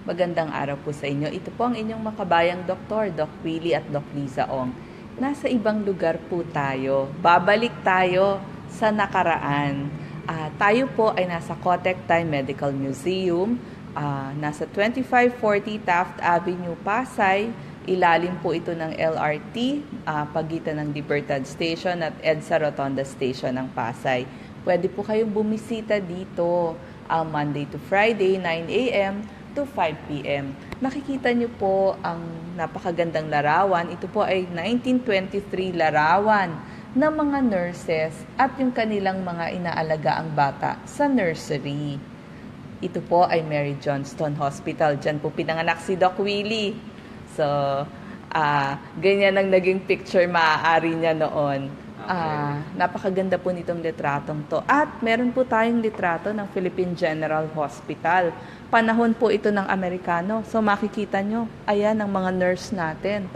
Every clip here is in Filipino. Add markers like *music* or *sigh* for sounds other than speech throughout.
Magandang araw po sa inyo. Ito po ang inyong makabayang doktor, Doc Willie at Doc Lisa Ong. Nasa ibang lugar po tayo. Babalik tayo sa nakaraan. Ah, tayo po ay nasa Kotek Thai Medical Museum, ah, nasa 2540 Taft Avenue, Pasay. Ilalim po ito ng LRT, ah, pagitan ng Libertad Station at EDSA Rotonda Station ng Pasay. Pwede po kayong bumisita dito ah, Monday to Friday, 9 a.m. to 5 p.m. Nakikita niyo po ang napakagandang larawan. Ito po ay 1923 larawan ng mga nurses at yung kanilang mga inaalagaang bata sa nursery. Ito po ay Mary Johnston Hospital. Diyan po pinanganak si Doc Willie. So, ah ganyan ang naging picture maaari niya noon. Ah, napakaganda po nitong litratong to. At meron po tayong litrato ng Philippine General Hospital. Panahon po ito ng Amerikano. So makikita nyo, ayan ang mga nurse natin.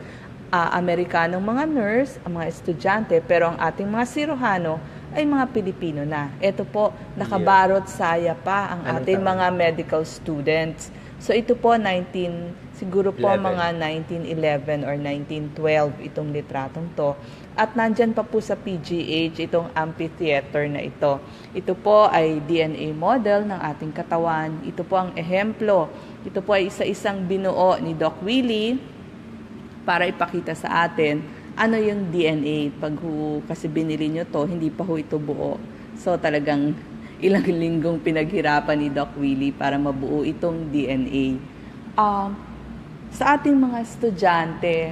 Ah, Amerikanong mga nurse, ang mga estudyante, pero ang ating mga sirohano ay mga Pilipino na. Ito po, nakabarot saya pa ang ating mga medical students. So ito po 19 siguro po 11. mga 1911 or 1912 itong litratong to. At nandyan pa po sa PGH itong amphitheater na ito. Ito po ay DNA model ng ating katawan. Ito po ang ehemplo. Ito po ay isa-isang binuo ni Doc Willie para ipakita sa atin ano yung DNA. Pag ho, kasi binili nyo to, hindi pa ho ito buo. So talagang *laughs* ilang linggong pinaghirapan ni Doc Willie para mabuo itong DNA. Um, sa ating mga estudyante,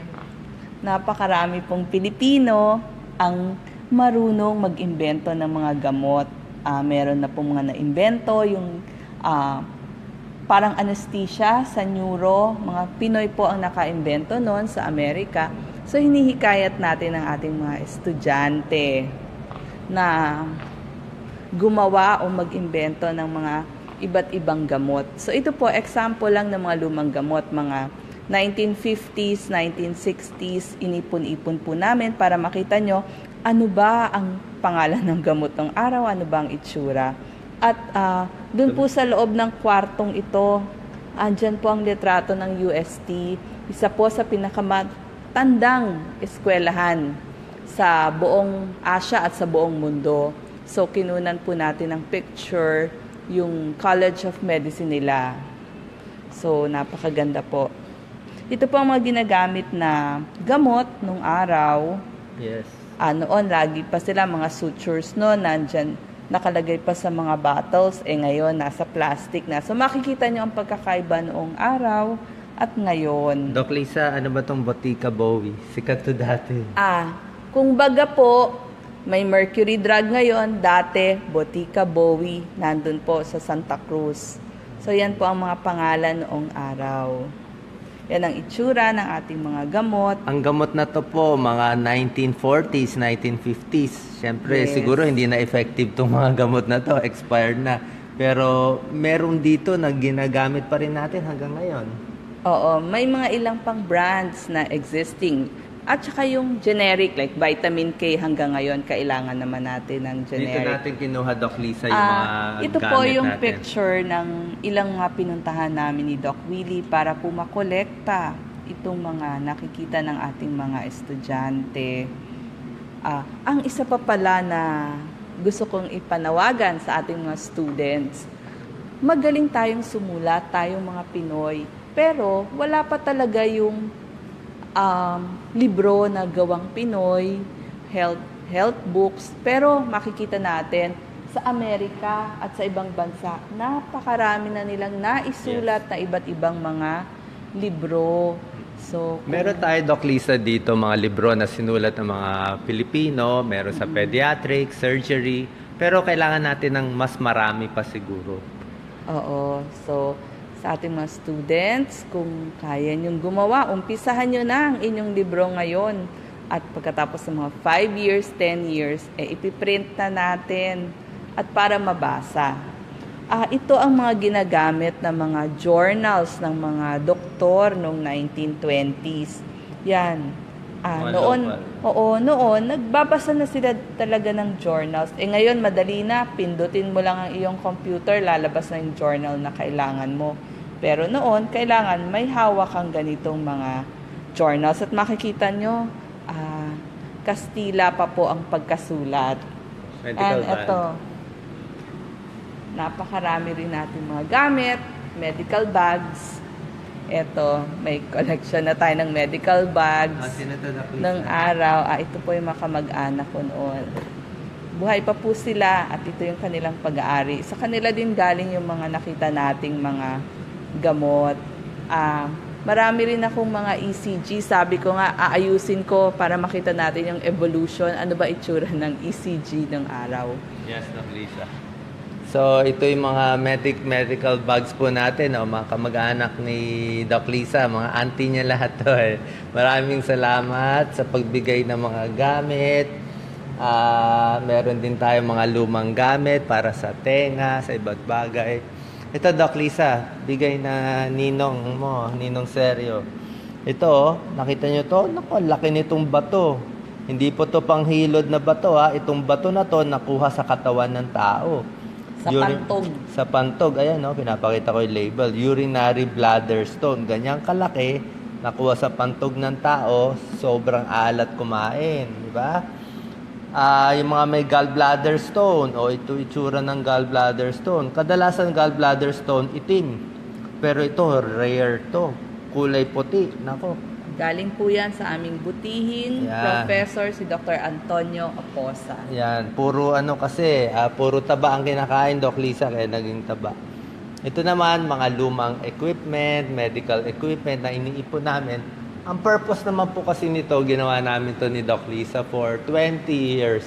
napakarami pong Pilipino ang marunong mag-imbento ng mga gamot. Ah, meron na pong mga na-imbento, yung ah, parang anesthesia sa neuro, mga Pinoy po ang nakaimbento noon sa Amerika. So hinihikayat natin ang ating mga estudyante na gumawa o mag-imbento ng mga iba't ibang gamot. So ito po, example lang ng mga lumang gamot, mga 1950s, 1960s, inipon-ipon po namin para makita nyo ano ba ang pangalan ng gamot ng araw, ano ba ang itsura. At ah, doon po sa loob ng kwartong ito, andyan po ang litrato ng UST, isa po sa pinakamatandang eskwelahan sa buong Asia at sa buong mundo. So kinunan po natin ng picture yung College of Medicine nila. So napakaganda po. Ito po ang mga ginagamit na gamot nung araw. Yes. Ah, noon, lagi pa sila mga sutures no, nandyan, nakalagay pa sa mga bottles, eh ngayon, nasa plastic na. So makikita nyo ang pagkakaiba noong araw at ngayon. Doc Lisa, ano ba tong Botica Bowie? Sikat to dati. Ah, kung baga po, may mercury drug ngayon, dati, Botica Bowie, nandun po sa Santa Cruz. So yan po ang mga pangalan noong araw. Yan ang itsura ng ating mga gamot. Ang gamot na to po, mga 1940s, 1950s. Siyempre, Yes. siguro hindi na effective tong mga gamot na to. Expired na. Pero meron dito na ginagamit pa rin natin hanggang ngayon. Oo, may mga ilang pang brands na existing. At saka yung generic, like vitamin K hanggang ngayon, kailangan naman natin ng Dito generic. natin kinuha, Doc Lisa, yung mga Ah, ito po yung natin. picture ng ilang mga pinuntahan namin ni Doc Willie para po makolekta itong mga nakikita ng ating mga estudyante. Ah, ang isa pa pala na gusto kong ipanawagan sa ating mga students, magaling tayong sumulat, tayong mga Pinoy, pero wala pa talaga yung um, libro na gawang Pinoy, health, health books, pero makikita natin sa Amerika at sa ibang bansa, napakarami na nilang naisulat na iba't ibang mga libro. So, kung- Meron tayo, Doc Lisa, dito mga libro na sinulat ng mga Pilipino. Meron sa pediatric, surgery. Pero kailangan natin ng mas marami pa siguro. Oo. So, sa ating mga students, kung kaya niyong gumawa, umpisahan niyo na ang inyong libro ngayon. At pagkatapos ng mga 5 years, 10 years, eh, ipiprint na natin at para mabasa. Ah, ito ang mga ginagamit ng mga journals ng mga doktor noong 1920s. Yan. Mga noon, oo, noon, nagbabasa na sila talaga ng journals. Eh ngayon, madali na, pindutin mo lang ang iyong computer, lalabas na yung journal na kailangan mo. Pero noon, kailangan may hawak kang ganitong mga journals. At makikita nyo, ah, Kastila pa po ang pagkasulat. Medical And van. ito, napakarami rin natin mga gamit, medical bags. Ito, may collection na tayo ng medical Ah, bags Lisa? ng araw. Ah, ito po yung makamag-anak ko noon. Buhay pa po sila at ito yung kanilang pag-aari. Sa kanila din galing yung mga nakita nating mga gamot. Ah, marami rin akong mga ECG. Sabi ko nga, aayusin ko para makita natin yung evolution. Ano ba itsura ng ECG ng araw? Yes, Doc Lisa. So, ito yung mga medic medical bags po natin, oh, mga kamag-anak ni Doc Lisa, mga auntie niya lahat to. *laughs* Eh. Maraming salamat sa pagbigay ng mga gamit. Ah, meron din tayo mga lumang gamit para sa tenga, sa iba't bagay. Ito, Doc Lisa, bigay na ninong mo, ninong seryo. Ito, oh, nakita nyo to? Naku, laki nitong bato. Hindi po to panghilod na bato ha. Itong bato na to nakuha sa katawan ng tao. Sa Uri- pantog. Sa pantog. Ayan, no? pinapakita ko yung label. Urinary bladder stone. Ganyang kalaki, nakuha sa pantog ng tao, sobrang alat kumain. Di ba? Ah, yung mga may gallbladder stone, o ito itsura ng gallbladder stone. Kadalasan gallbladder stone, itim. Pero ito, rare to. Kulay puti. Nako, Galing po yan sa aming butihin, Yan. Professor si Dr. Antonio Aposa. Yan, puro ano kasi, ah, puro taba ang kinakain, Doc Lisa, kaya naging taba. Ito naman, mga lumang equipment, medical equipment na iniipon namin. Ang purpose naman po kasi nito, ginawa namin to ni Doc Lisa for 20 years.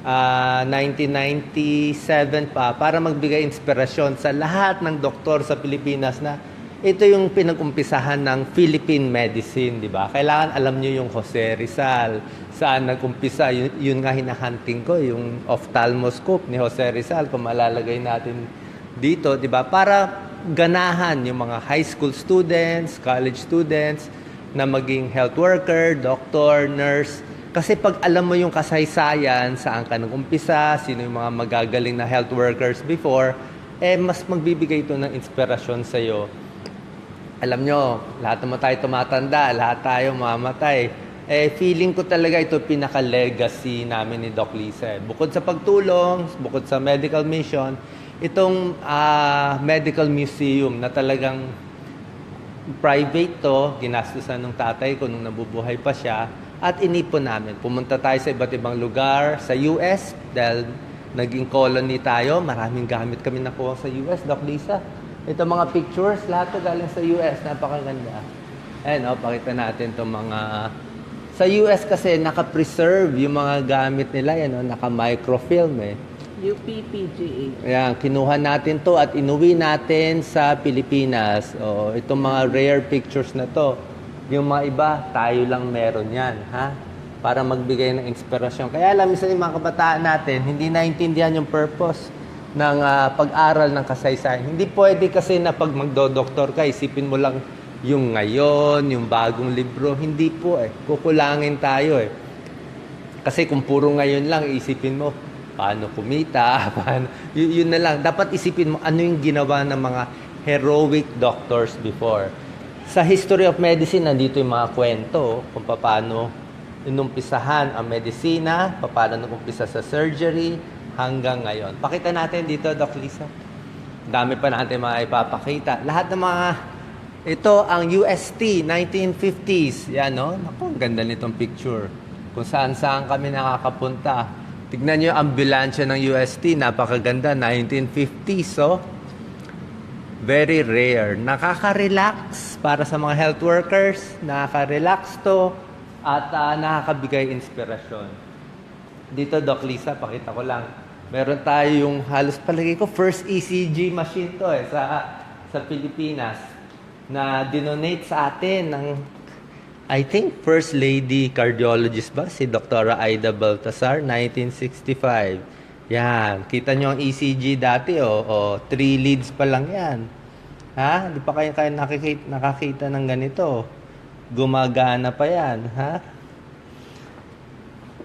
Ah, 1997 pa, para magbigay inspirasyon sa lahat ng doktor sa Pilipinas na ito yung pinag-umpisahan ng Philippine medicine, di ba? Kailangan alam nyo yung Jose Rizal. Saan nag-umpisa? Yun, yun nga hinahunting ko, yung ophthalmoscope ni Jose Rizal, kung malalagay natin dito, di ba? Para ganahan yung mga high school students, college students, na maging health worker, doctor, nurse. Kasi pag alam mo yung kasaysayan, saan ka nag-umpisa, sino yung mga magagaling na health workers before, eh mas magbibigay ito ng inspirasyon sa'yo alam nyo, lahat naman tayo tumatanda, lahat tayo mamatay. Eh, feeling ko talaga ito pinaka-legacy namin ni Doc Lisa. Bukod sa pagtulong, bukod sa medical mission, itong ah, medical museum na talagang private to, ginastusan ng tatay ko nung nabubuhay pa siya, at inipon namin. Pumunta tayo sa iba't ibang lugar, sa US, dahil naging colony tayo, maraming gamit kami nakuha sa US, Doc Lisa. Ito mga pictures, lahat to galing sa US, napakaganda. Ayan, oh, pakita natin itong mga... Sa US kasi, naka-preserve yung mga gamit nila, yan, oh, naka-microfilm eh. UPPGA. Ayan, kinuha natin to at inuwi natin sa Pilipinas. O, itong mga rare pictures na to. Yung mga iba, tayo lang meron yan, ha? Para magbigay ng inspirasyon. Kaya alam, minsan yung mga kabataan natin, hindi naintindihan yung purpose ng ah, pag-aral ng kasaysayan. Hindi pwede kasi na pag magdo-doktor ka, isipin mo lang yung ngayon, yung bagong libro. Hindi po eh. Kukulangin tayo eh. Kasi kung puro ngayon lang, isipin mo, paano kumita, *laughs* paano, y- yun na lang. Dapat isipin mo, ano yung ginawa ng mga heroic doctors before. Sa history of medicine, nandito yung mga kwento kung paano inumpisahan ang medisina, paano nag-umpisa sa surgery, hanggang ngayon. Pakita natin dito, Doc Lisa. Dami pa natin mga ipapakita. Lahat ng mga ito ang UST 1950s. Yan no. Naku, ang ganda nitong picture. Kung saan-saan kami nakakapunta. Tignan ang ambulansya ng UST, napakaganda 1950s, so very rare. Nakaka-relax para sa mga health workers, nakaka-relax to at ah, nakakabigay inspirasyon. Dito, Doc Lisa, pakita ko lang. Meron tayo yung halos palagay ko first ECG machine to eh sa sa Pilipinas na dinonate sa atin ng I think first lady cardiologist ba si Dr. Aida Baltasar 1965. Yan, kita nyo ang ECG dati oh, oh three leads pa lang yan. Ha? Di pa kayo kayo nakikita, nakakita ng ganito. Gumagana pa yan, ha?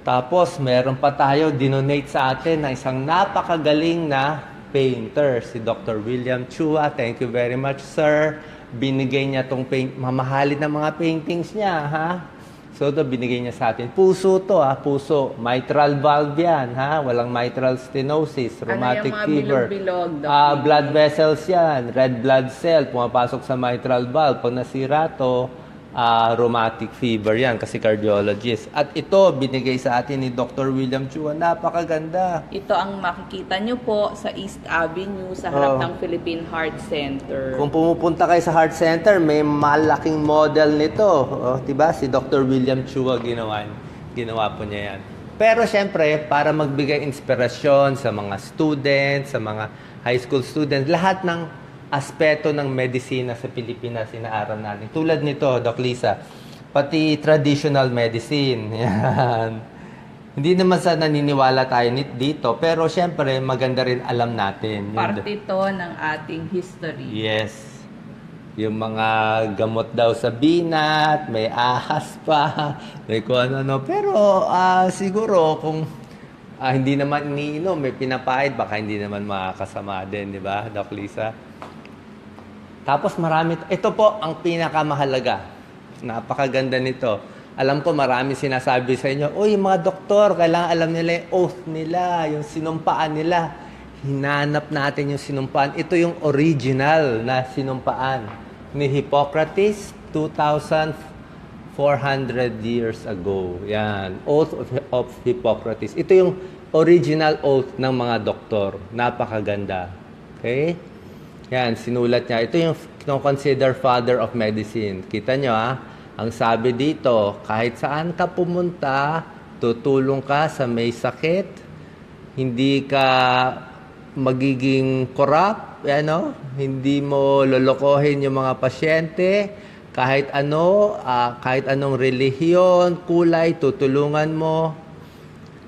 Tapos, meron pa tayo dinonate sa atin na isang napakagaling na painter, si Dr. William Chua. Thank you very much, sir. Binigay niya tong paint, mamahalin na mga paintings niya, ha? So, ito binigay niya sa atin. Puso to, ha? Puso. Mitral valve yan, ha? Walang mitral stenosis, Ano rheumatic mga fever. bilog-bilog, Doc? Ah, blood vessels yan. Red blood cell, pumapasok sa mitral valve. Pag nasira to, ah, rheumatic fever yan kasi cardiologist. At ito, binigay sa atin ni Dr. William Chua. Napakaganda. Ito ang makikita nyo po sa East Avenue sa harap Oh. ng Philippine Heart Center. Kung pumupunta kayo sa Heart Center, may malaking model nito. Oh, 'di ba? Si Dr. William Chua ginawa, ginawa po niya 'yan. Pero syempre, para magbigay inspirasyon sa mga students, sa mga high school students, lahat ng aspeto ng medisina sa Pilipinas inaaral natin. Tulad nito, Doc Lisa, pati traditional medicine. *laughs* Yan. Hindi naman sa naniniwala tayo dito, pero syempre maganda rin alam natin. Parte to ng ating history. Yes. Yung mga gamot daw sa binat, may ahas pa, *laughs* may kung ano-ano. Pero ah, siguro kung ah, hindi naman iniinom, may pinapahid, baka hindi naman makakasama din, di ba, Doc Lisa? Tapos marami, ito po ang pinakamahalaga. Napakaganda nito. Alam ko marami sinasabi sa inyo, Uy, mga doktor, kailangan alam nila yung oath nila, yung sinumpaan nila. Hinanap natin yung sinumpaan. Ito yung original na sinumpaan ni Hippocrates 2,400 years ago. Yan, Oath of, of Hippocrates. Ito yung original oath ng mga doktor. Napakaganda. Okay? Yan, sinulat niya. Ito yung consider father of medicine. Kita nyo ah, ang sabi dito, kahit saan ka pumunta, tutulong ka sa may sakit, hindi ka magiging corrupt, ano? hindi mo lolokohin yung mga pasyente, kahit ano, ah, kahit anong relihiyon, kulay, tutulungan mo.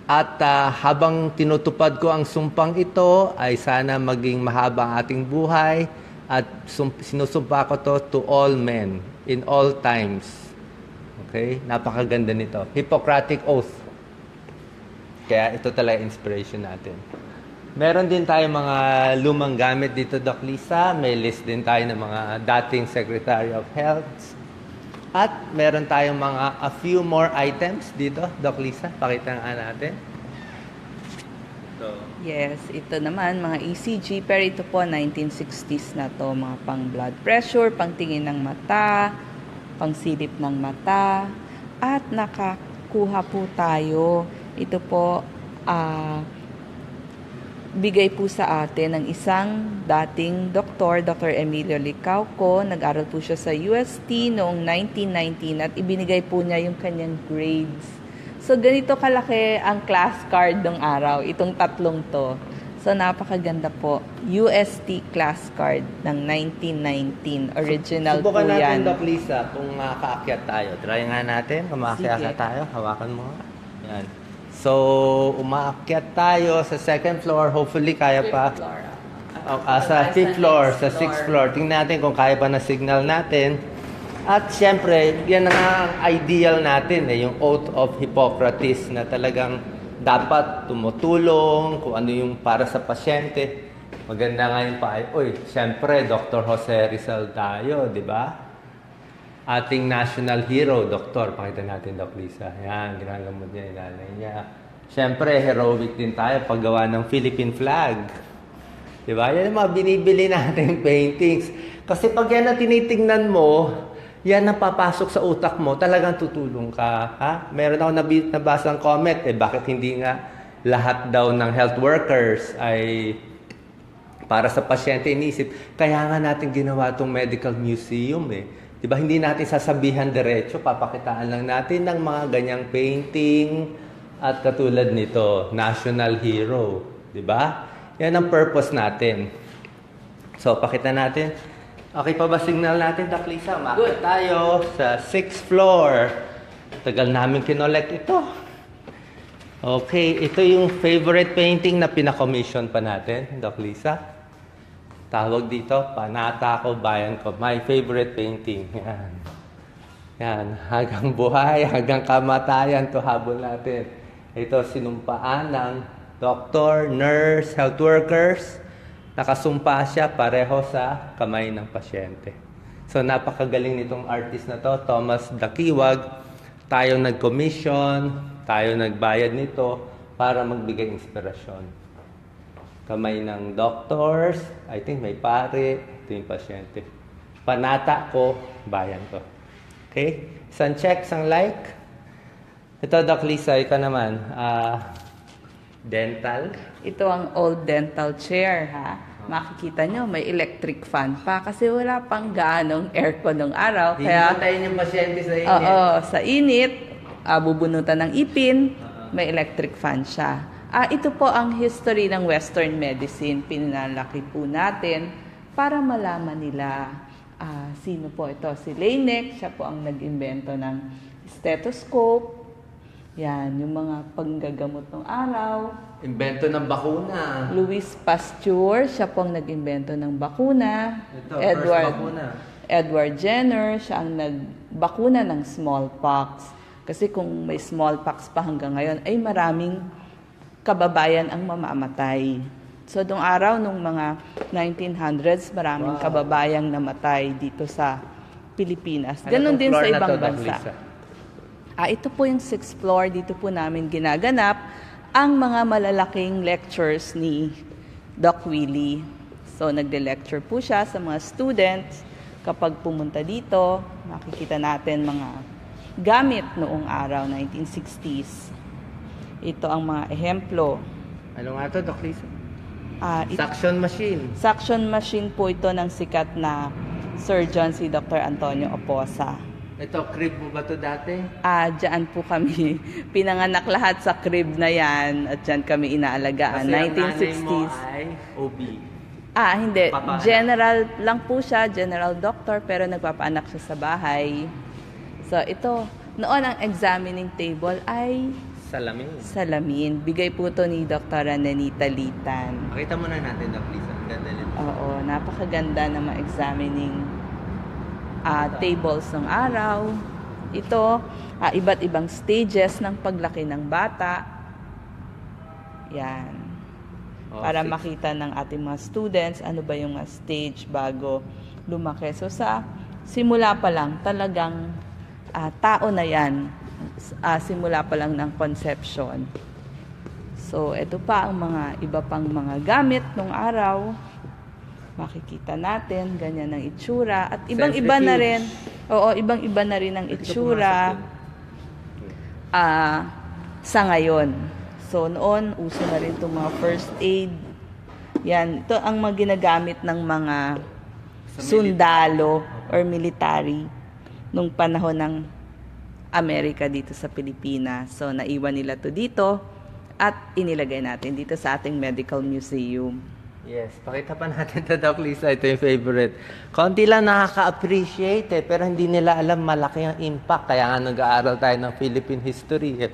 At ah, habang tinutupad ko ang sumpang ito, ay sana maging mahaba ang ating buhay at sum- sinusumpa ko to to all men in all times. Okay? Napakaganda nito. Hippocratic Oath. Kaya ito talaga inspiration natin. Meron din tayo mga lumang gamit dito, Doc Lisa. May list din tayo ng mga dating Secretary of Health. At meron tayong mga a few more items dito, Doc Lisa. Pakita nga natin. So, Yes, ito naman mga ECG pero ito po 1960s na to, mga pang blood pressure, pang tingin ng mata, pang silip ng mata at nakakuha po tayo. Ito po ah bigay po sa atin ng isang dating doktor, Dr. Emilio Licauco. Nag-aral po siya sa UST noong 1919 at ibinigay po niya yung kanyang grades. So, ganito kalaki ang class card ng araw, itong tatlong to. So, napakaganda po. UST class card ng 1919. Original subukan po natin, yan. Doc Lisa, kung makaakyat tayo. Try nga natin, kung makaakyat Sige. tayo. Hawakan mo nga. Yan. So, umaakyat tayo sa second floor. Hopefully, kaya pa. Oh, ah, sa fifth floor, sa sixth floor. Tingnan natin kung kaya pa na signal natin. At syempre, yan ang ideal natin, eh, yung oath of Hippocrates na talagang dapat tumutulong kung ano yung para sa pasyente. Maganda nga yung pa, uy, syempre, Dr. Jose Rizal tayo, di ba? Ating national hero, doktor. Pakita natin, Doc Lisa. Yan, ginagamot niya yung nanay niya. Siyempre, heroic din tayo paggawa ng Philippine flag. Di ba? Yan ang mga binibili nating *laughs* paintings. Kasi pag yan na tinitingnan mo, yan ang papasok sa utak mo, talagang tutulong ka. Ha? Meron ako nabi- nabasang comment, eh bakit hindi nga lahat daw ng health workers ay para sa pasyente inisip. Kaya nga natin ginawa itong medical museum eh. 'Di ba? Hindi natin sasabihan diretso, papakitaan lang natin ng mga ganyang painting at katulad nito, national hero, 'di ba? Yan ang purpose natin. So, pakita natin. Okay pa ba signal natin, Doc Lisa? Umakyat tayo sa 6th floor. Tagal namin kinolect ito. Okay, ito yung favorite painting na pinacommission pa natin, Doc Lisa. Tawag dito, Panata ko, Bayan ko. My favorite painting. Yan. Yan. Hanggang buhay, hanggang kamatayan to habol natin. Ito sinumpaan ng doctor, nurse, health workers Nakasumpa siya pareho sa kamay ng pasyente. So napakagaling nitong artist na to, Thomas Dakiwag. Tayo nag-commission, tayo nagbayad nito para magbigay inspirasyon. Kamay ng doctors, I think may pare, ito yung pasyente. Panata ko, bayan ko. Okay? Isang check, isang like. Ito, Doc Lisa, ikaw naman. Ah, dental. Ito ang old dental chair, ha? Makikita nyo, may electric fan pa kasi wala pang gaanong aircon ng araw. Di Kaya, matayin yung pasyente sa init. oo, sa init, ah, bubunutan ng ipin, may electric fan siya. Ah, ito po ang history ng Western medicine. Pinalaki po natin para malaman nila ah, sino po ito. Si Laennec, siya po ang nag-imbento ng stethoscope. Yan, yung mga panggagamot ng araw. Invento ng bakuna. Louis Pasteur, siya po ang nag-imbento ng bakuna. Ito, first bakuna. Edward Jenner, siya ang nagbakuna ng smallpox. Kasi kung may smallpox pa hanggang ngayon, ay maraming kababayan ang mamamatay. So, doong araw, nung mga 1900s, maraming Wow. kababayang namatay dito sa Pilipinas. Ano Ganon din sa ibang to, bansa. Lisa? Ah, ito po yung sixth floor. Dito po namin ginaganap ang mga malalaking lectures ni Doc Willie. So, nagde-lecture po siya sa mga students. Kapag pumunta dito, makikita natin mga gamit noong araw, 1960s. Ito ang mga ehemplo. Ano nga to, Doc Lisa? Ah, it- Suction machine. suction machine po ito ng sikat na surgeon si Dr. Antonio Oposa. Ito, crib mo ba to dati? Ah, diyan po kami. *laughs* Pinanganak lahat sa crib na yan at diyan kami inaalagaan. Kasi ang nanay mo 1960s. ay OB. Ah, hindi. Papaanak. General lang po siya, general doctor, pero nagpapaanak siya sa bahay. So, ito, noon ang examining table ay Salamin. salamin. Bigay po to ni Dr. Nanita Litan. Pakita muna natin, Doc Lisa. Ang Ganda nito. Oo, napakaganda ng mga examining ah, tables ng araw. Ito, ah, iba't ibang stages ng paglaki ng bata. Yan. Oh, Para six. makita ng ating mga students ano ba yung mga stage bago lumaki. So sa simula pa lang talagang ah, tao na yan. Ah, simula pa lang ng conception. So ito pa ang mga iba pang mga gamit nung araw. Makikita natin ganyan ang itsura at ibang-iba na rin. Oo, ibang-iba na rin ang itsura ah sa ngayon. So noon, uso na rin itong mga first aid. Yan, ito ang mga ginagamit ng mga sundalo or military nung panahon ng Amerika dito sa Pilipinas. So naiwan nila to dito at inilagay natin dito sa ating medical museum. Yes, pakita pa natin to, Doc Lisa. Ito yung favorite. Konti lang nakaka-appreciate eh, pero hindi nila alam malaki ang impact. Kaya nga nag-aaral tayo ng Philippine history eh.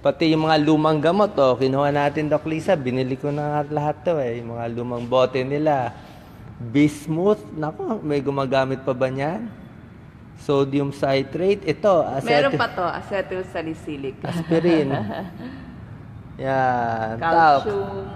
Pati yung mga lumang gamot, oh, kinuha natin, Doc Lisa. Binili ko na lahat to eh. Yung mga lumang bote nila. Bismuth, nako, may gumagamit pa ba niyan? Sodium citrate, ito, Meron acetyl- pa to, acetyl salicylic. aspirin. *laughs* Yan. Calcium.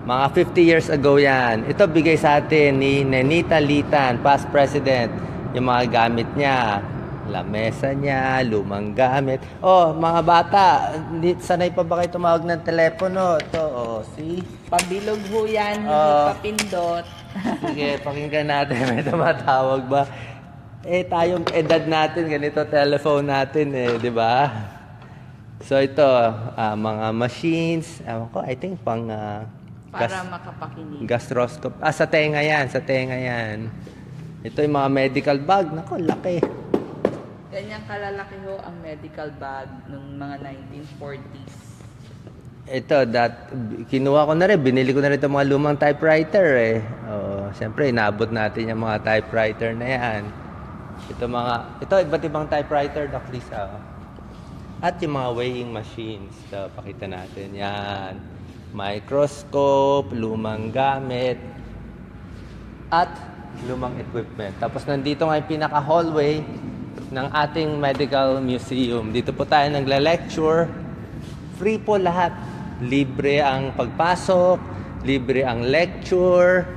Mga 50 years ago yan. Ito bigay sa atin ni Nenita Litan, past president. Yung mga gamit niya. Lamesa niya, lumang gamit. Oh, mga bata, hindi, sanay pa ba kayo tumawag ng telepono? Ito, oh, see? Pabilog ho yan, hindi Oo. papindot. *laughs* Sige, pakinggan natin. May tumatawag ba? Eh, tayong edad natin, ganito telephone natin eh, di ba? So, ito, ah, mga machines. Ewan ko, I think pang ah, gas- Para makapakinig. Gastroscope. Ah, sa tenga yan. Sa tenga yan. Ito yung mga medical bag. Nako, laki. Ganyan kalalaki ho ang medical bag nung mga 1940s. Ito, that, kinuha ko na rin. Binili ko na rin itong mga lumang typewriter eh. Oo, siyempre, inabot natin yung mga typewriter na yan. Ito mga, ito, iba't ibang typewriter, Doc Lisa. oh. At yung mga weighing machines. Ito, pakita natin. Yan. Microscope, lumang gamit, at lumang equipment. Tapos nandito nga yung pinaka-hallway ng ating medical museum. Dito po tayo nagla-lecture. Free po lahat. Libre ang pagpasok. libre ang lecture.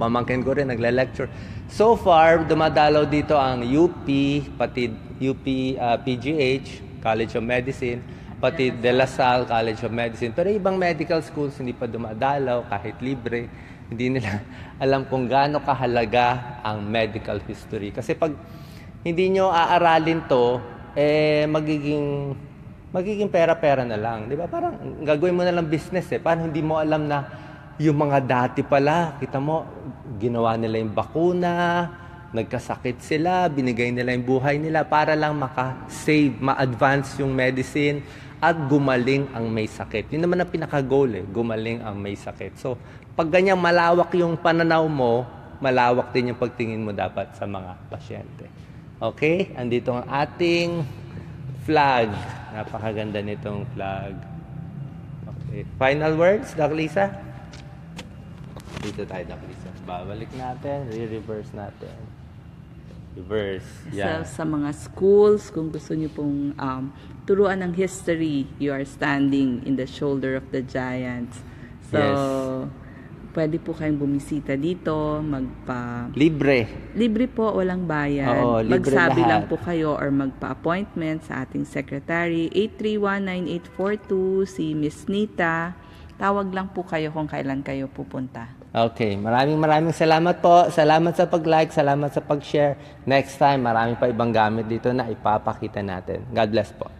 Pamangkin ko rin, nagla-lecture. So far, dumadalaw dito ang UP, pati UP ah, PGH, College of Medicine, pati De La Salle College of Medicine. Pero ibang medical schools hindi pa dumadalaw kahit libre. Hindi nila *laughs* alam kung gaano kahalaga ang medical history. Kasi pag hindi nyo aaralin to, eh magiging magiging pera-pera na lang. Di ba? Parang gagawin mo na lang business eh. Paano hindi mo alam na yung mga dati pala, kita mo, ginawa nila yung bakuna, nagkasakit sila, binigay nila yung buhay nila para lang maka-save, ma-advance yung medicine at gumaling ang may sakit. Yun naman ang pinaka-goal eh, gumaling ang may sakit. So, pag ganyan malawak yung pananaw mo, malawak din yung pagtingin mo dapat sa mga pasyente. Okay? Andito ang ating flag. Napakaganda nitong flag. Okay. Final words, Doc Lisa? Dito tayo, Doc Lisa. Babalik natin, re-reverse natin. Reverse. Sa, Yan. sa mga schools, kung gusto niyo pong um, turuan ng history, you are standing in the shoulder of the giants. So, Yes. Pwede po kayong bumisita dito, magpa... Libre. Libre po, walang bayad. Oo, libre Magsabi lahat. lang po kayo or magpa-appointment sa ating secretary, 831-9842, si Miss Nita. Tawag lang po kayo kung kailan kayo pupunta. Okay, maraming maraming salamat po. Salamat sa pag-like, salamat sa pag-share. Next time, marami pa ibang gamit dito na ipapakita natin. God bless po.